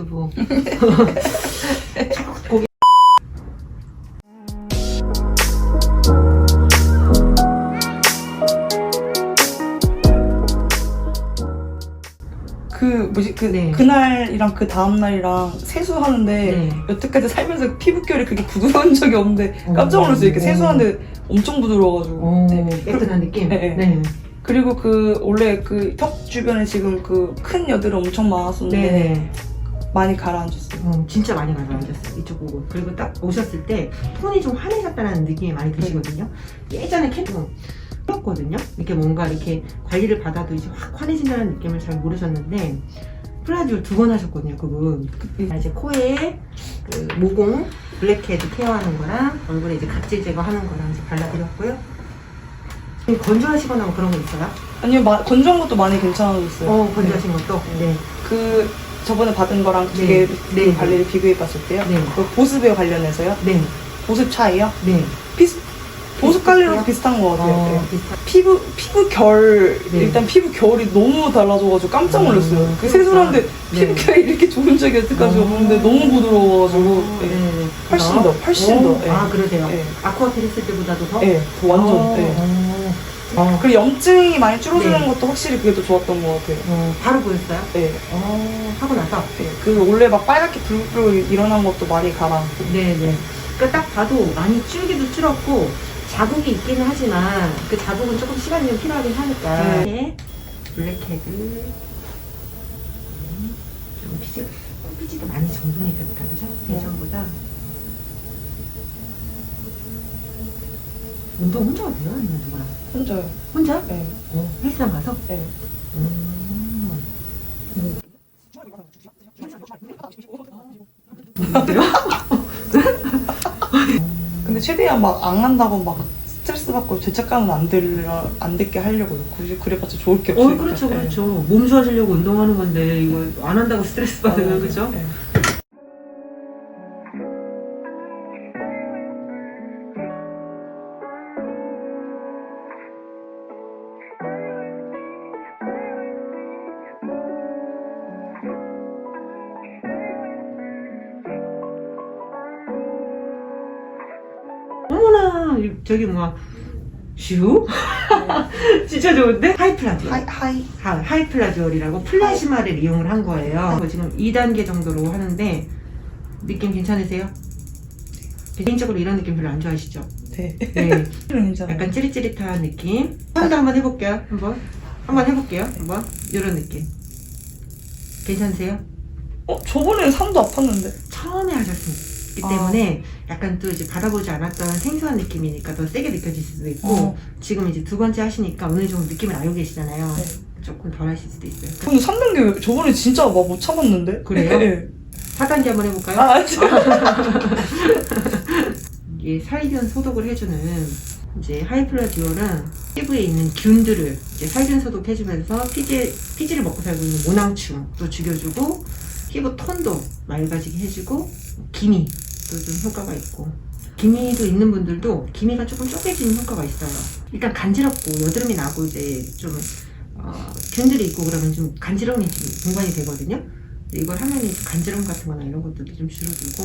유튜브. 그 뭐지 그 네. 그날이랑 그 다음 날이랑 세수하는데 네. 여태까지 살면서 피부결이 그렇게 부드러운 적이 없는데 오. 깜짝 놀랐어요. 이렇게 오. 세수하는데 엄청 부드러워가지고. 오, 네. 깨끗한 느낌? 네, 네. 그리고 그 원래 그 턱 주변에 지금 그 큰 여드름 엄청 많았었는데 네. 많이 가라앉았어요. 어, 진짜 많이 가져앉았어요. 이쪽 보고. 그리고 딱 오셨을 때 톤이 좀 환해졌다는 느낌이 많이 드시거든요. 예전에 캠핑 풀었거든요. 이렇게 뭔가 이렇게 관리를 받아도 이제 확 환해진다는 느낌을 잘 모르셨는데 플라디올 두 번 하셨거든요. 그분. 자, 이제 코에 그 모공 블랙헤드 케어하는 거랑 얼굴에 이제 각질 제거하는 거랑 이제 발라드렸고요. 건조하시거나 뭐 그런 거 있어요? 아니요 마- 건조한 것도 많이 괜찮아졌어요. 어, 건조하신 것도? 네. 그 저번에 받은 거랑 두 네. 개 네. 관리를 비교해 봤을 때요. 네. 그 보습에 관련해서요. 네. 보습 차이요? 네. 비슷 보습 관리랑 비슷한 것 같아요. 네. 어, 비슷한. 피부 피부 결 네. 일단 피부 결이 너무 달라져가지고 깜짝 놀랐어요. 음, 그 세수하는데 네. 피부 결이 이렇게 좋은 적이 여태까지 어. 없는데 너무 부드러워가지고 어, 네. 네. 훨씬 어? 더, 훨씬 어? 더, 네. 아, 그러세요? 네. 아쿠아텔 했을 때보다도 더? 네, 더 완전. 어, 네. 어. 어, 그리고 염증이 많이 줄어드는 네. 것도 확실히 그게 더 좋았던 것 같아요. 어, 바로 보였어요? 네. 어, 하고 나서? 네. 그 원래 막 빨갛게 불불 일어난 것도 많이 가라앉고. 네네. 그러니까 딱 봐도 많이 줄기도 줄었고, 자국이 있기는 하지만, 그 자국은 조금 시간이 좀 필요하긴 하니까. 네. 블랙헤드. 음, 좀 피지, 피지도 많이 정돈이 됐다, 그죠? 네. 예전보다. 운동 혼자 돼요? 아니면 누구랑? 혼자요. 혼자? 네. 어, 헬스장 가서? 네. 음. 근데 최대한 막 안 간다고 막 스트레스 받고 죄책감은 안 들려 안 듣게 하려고요. 굳이 그래봤자 좋을 게 없어요. 어, 그렇죠, 그렇죠. 몸 좋아지려고 운동하는 건데, 이거 안 한다고 스트레스 받으면, 그죠? 네. 저기 뭐, 슈? 진짜 좋은데? 하이플라지올. 하이 하이. 하, 하이플라지올이라고 플라시마를 이용을 한 거예요. 지금 2단계 정도로 하는데, 느낌 괜찮으세요? 개인적으로 이런 느낌 별로 안 좋아하시죠? 네. 네. 약간 찌릿찌릿한 느낌. 한번 한번 해볼게요. 한번. 한번 해볼게요. 한번. 이런 느낌. 괜찮으세요? 어 저번에 삼도 아팠는데. 처음에 하셨 기 아. 때문에 약간 또 이제 받아보지 않았던 생소한 느낌이니까 더 세게 느껴질 수도 있고 어. 지금 이제 두 번째 하시니까 어느 정도 느낌을 알고 계시잖아요. 네. 조금 덜 하실 수도 있어요. 근데 3단계 저번에 진짜 막 못 참았는데. 그래요? 네. 4단계 한번 해볼까요? 아. 이게 살균 소독을 해주는 이제 하이플라듀올은 피부에 있는 균들을 이제 살균 소독해주면서 피지, 피지를 먹고 살고 있는 모낭충도 죽여주고 피부 톤도 맑아지게 해주고 기미 도 좀 효과가 있고 기미도 있는 분들도 기미가 조금 쪼개지는 효과가 있어요. 일단 간지럽고 여드름이 나고 이제 좀 어, 균들이 있고 그러면 좀 간지러움이 좀 분간이 되거든요. 이걸 하면 간지러움 같은 거나 이런 것들도 좀 줄어들고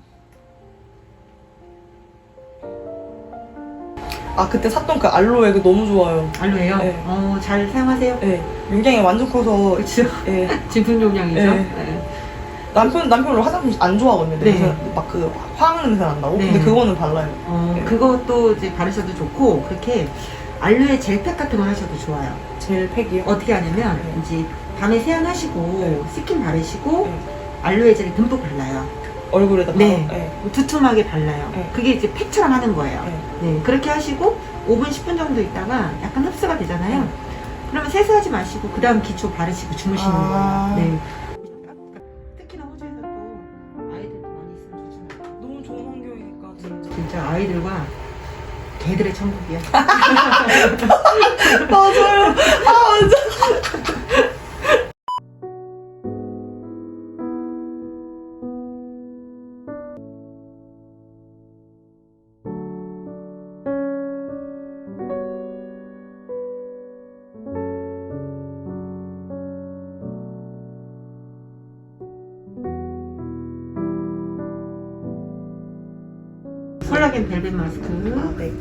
아 그때 샀던 그 알로에 그 너무 좋아요. 알로에요? 네. 어, 잘 사용하세요? 예, 윤경이 완전 커서 그렇죠. 예, 진품 용량이죠. 네. 네. 남편 남편으로 화장품 안 좋아하거든요. 네. 막그 화학 냄새 난다고. 네. 근데 그거는 달라요. 어, 네. 그것도 이제 바르셔도 좋고 그렇게 알로에 젤팩 같은 걸 하셔도 좋아요. 젤 팩이요. 어떻게 하냐면 네. 이제 밤에 세안하시고 네. 스킨 바르시고 네. 알로에 젤을 듬뿍 발라요. 얼굴에다 네. 바로. 예. 두툼하게 발라요. 네. 그게 이제 팩처럼 하는 거예요. 네. 네, 그렇게 하시고 5분 10분 정도 있다가 약간 흡수가 되잖아요. 네. 그러면 세수하지 마시고 그 다음 기초 바르시고 주무시는 아. 거예요. 네. 특히나 호주에서 또 아이들도 많이 있으면 조심해요. 너무 좋은 환경이니까 진짜. 진짜 아이들과 개들의 천국이야. 맞아요. 아 진짜. 콜라겐 벨벳 마스크. 아 네.